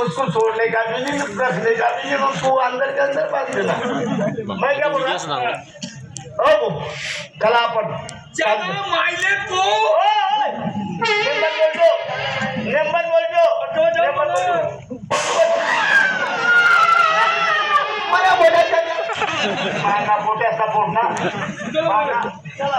उसको छोड़ने का भी नहीं रखने का भी नहीं उसको अंदर के अंदर बांध देना। मैं क्या बोल रहा हूँ? चला अपन चला मायले तू नंबर बोल दो नंबर बोल दो नंबर बोल दो। मला बोलायचं पोट्याचा पोट ना. चला.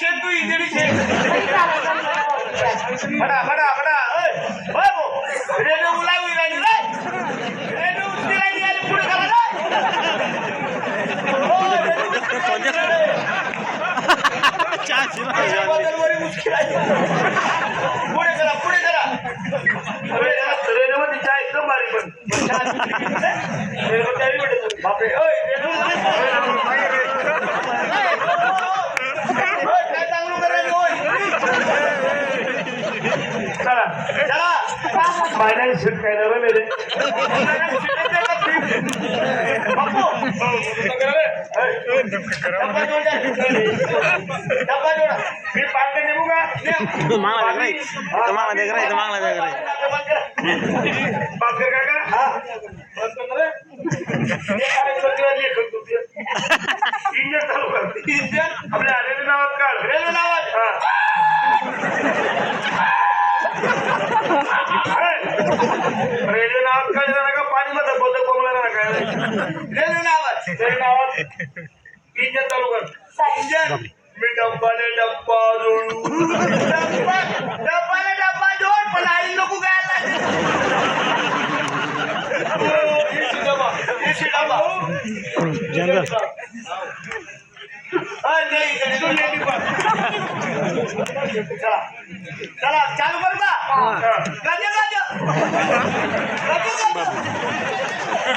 हे तू इजडी शे बडा बडा बडा ओय ओय बो रेडिओ उलावी रे रेडिओ उचली राहिली आणि पुढे करा पुढे करा पुढे करा. पुढे करा. चहा एकदम बारीक पण पण चहा चुकली. रेडिओ त्याही भेटत बापरे ओय रेडिओ ओय, काय चांगलं करायला ओय चला चला फायनल काय मेरे मी नेमू का मागला देख मागला देख मागला देख पाकर काका हा काय लेखन चालू कर आपल्या नावात काढ रेल्वे नावात हा रेल्वे नावात काय झालं का? पाणी मध्ये बोलत बोलला ना काय रेल्वे नावात. रेल्वे नावात. इंजिन चालू कर इंजिन मी डब्बाने डब्बा जोडू. डब्बा डब्बाने डब्बा जोड पण आई नको गायला एसी डबा. चला चला चालू कर का गाजे गाजे गाजे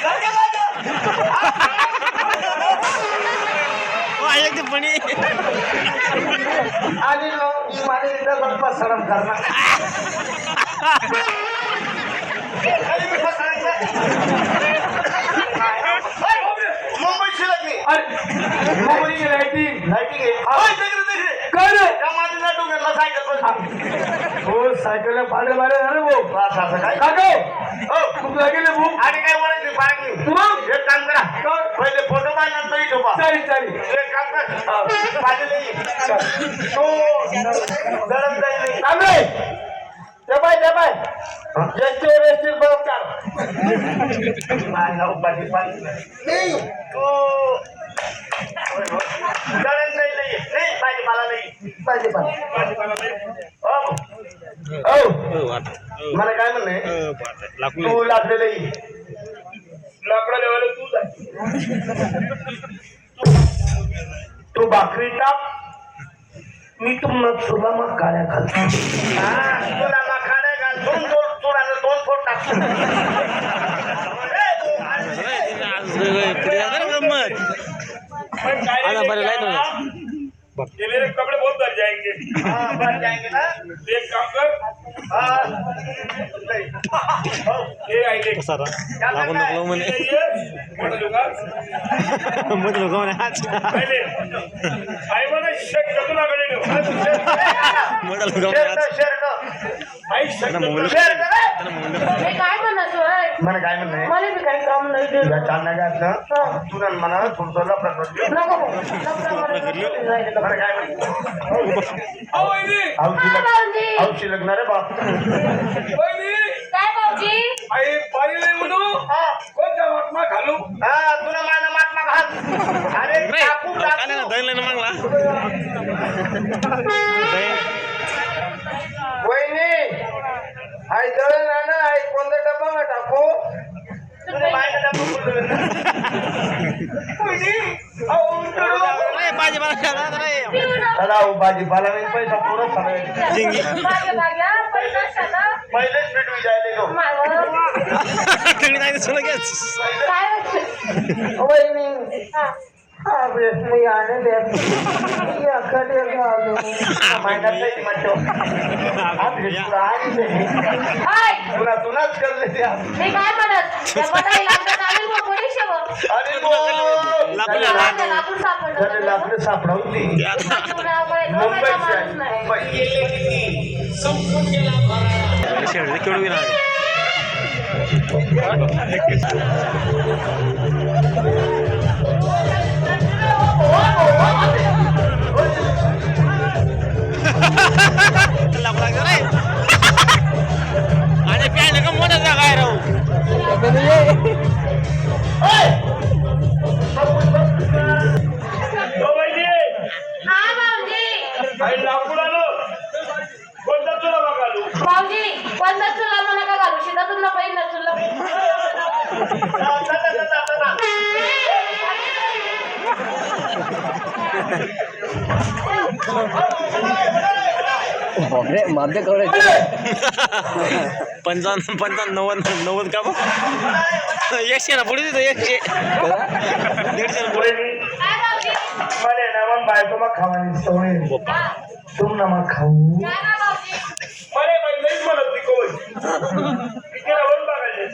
गाजे गाजे एक पण आणि माझे इथं गप्पा सरम करणार आणि मी फसायचं. अरे, मुंबईची लग्नी मुंबईची लाईटिंग लाईटिंग आहे. होय, तिकडे, तिकडे. काय रे? त्या माझ्या नाटुक्याला सायकल पण. हो सायकल पाडे मारे झाले भाऊ. असं असं काय? काका हो. खूप लागेल भूक आणि काय म्हणायचं पाणी मग? एक काम करा. पहिले फोटो पाहिला तर पहा. चालेल चालेल. एक काम कर. पाहिजे नाही तो गरम जाईल. नाही बाय ते बाय यांच्यावर येतील बलात्कार माझा उपाधी पाहिजे नाही गरम जाईल नाही नाही पाहिजे मला नाही पाहिजे मला काय म्हणणे तू लागलेलं. लाकडं लेवायला तू जाय तू भाकरी टाक मी तुम्हाला तुला मग काड्या घालतो तुला दोन दोन तुला दोन फोट टाकतो कपड़े बहुत भर जाएंगे हाँ बन जाएंगे ना एक काम कर हाँ सारा लागून नको म्हणे. मध्ये नको म्हणे आज. मला मोठा नको म्हणे हे काय म्हणत होय मला काय म्हणणे मला बी काही काम नाही चालना घातलं तुला म्हणा थोडं भाऊ. नको मला. मला काय वहिनी औषधी लग्न रे बाप वहिनी काय भाऊजी? आई पाणी नाही म्हणू. कोणत्या महात्मा घालू? हा तुला माझा महात्मा घाल. अरे दैन ना मागला वहिनी आई दळण आणा आई कोणता डब्बा टाकू तुला माझ्या डब्बा कुठं? वहिनी, अहो, उंटडू. भाजीपाला खाणार रे चला हो, भाजीपाला नाही पैसा पुरत. पहिलेच पीठ विचारले गो. नाही लगेच? वहिनी मी. घालू तुला तुलाच करले मी काय म्हणत? त्या चालेल मग? अरे बोल. लागलं. लाकडं सापडवली लागलं रे? आणि प्यायला का मोठा जागा आहे राहू चुला. पंचावन्न पंचावन्न नव्वद नव्वद का बघ एकशे ना पुढे देतो एकशे दीडशे ना पुढे मग बायको मग खावानी सवय. तुम ना मग खाऊ? मला म्हणत ती कोण तिला वन बघायचे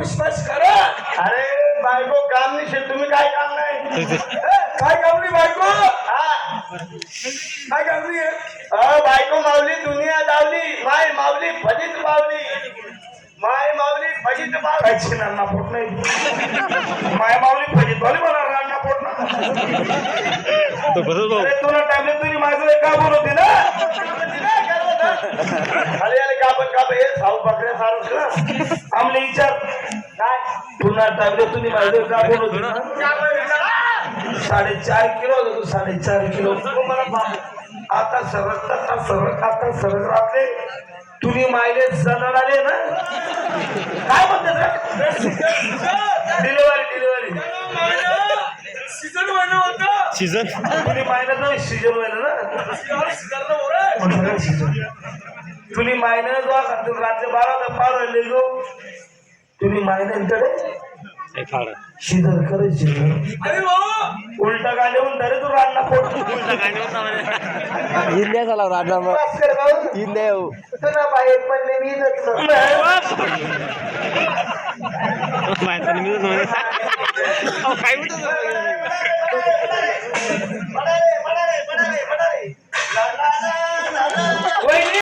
पुष्पच करा. अरे बायको काम नाही शेत तुम्ही काय काम नाही? काय काम नाही बायको? हा. काय काम नाही अ, बायको मावली दुनिया दावली माय मावली फजित मावली माय मावली फजित मावली नाना पोट नाही? माय मावली फजित मावली मला रान्ना पोट. ना तुला टॅबलेट तरी माझं काबून होती ना? अरे अरे काबत काब हे साऊ बकऱ्या सारच ना आमले विचार. काय? पुन्हा टॅबलेट तुम्ही माझं काबून होती? ना साडेचार किलो होता तू साडेचार किलो. बाप आता सरक आता सरक आता सरक राहते तुम्ही मायले सणर आले ना? काय म्हणतात डिलिव्हरी डिलिव्हरी सीझन सीझन तुम्ही तर सीजन व्हायला ना? म्हणून तुम्ही मायनस वाजून रात्री बारा तर पार लिहिलो तुम्ही मायनसकडे शिदर करायची. उलट गाडीहून तरी तू राडला फोड. उलट गाडीहून झाला राजा मग. हो. बाहेर पडले मी म्हणतो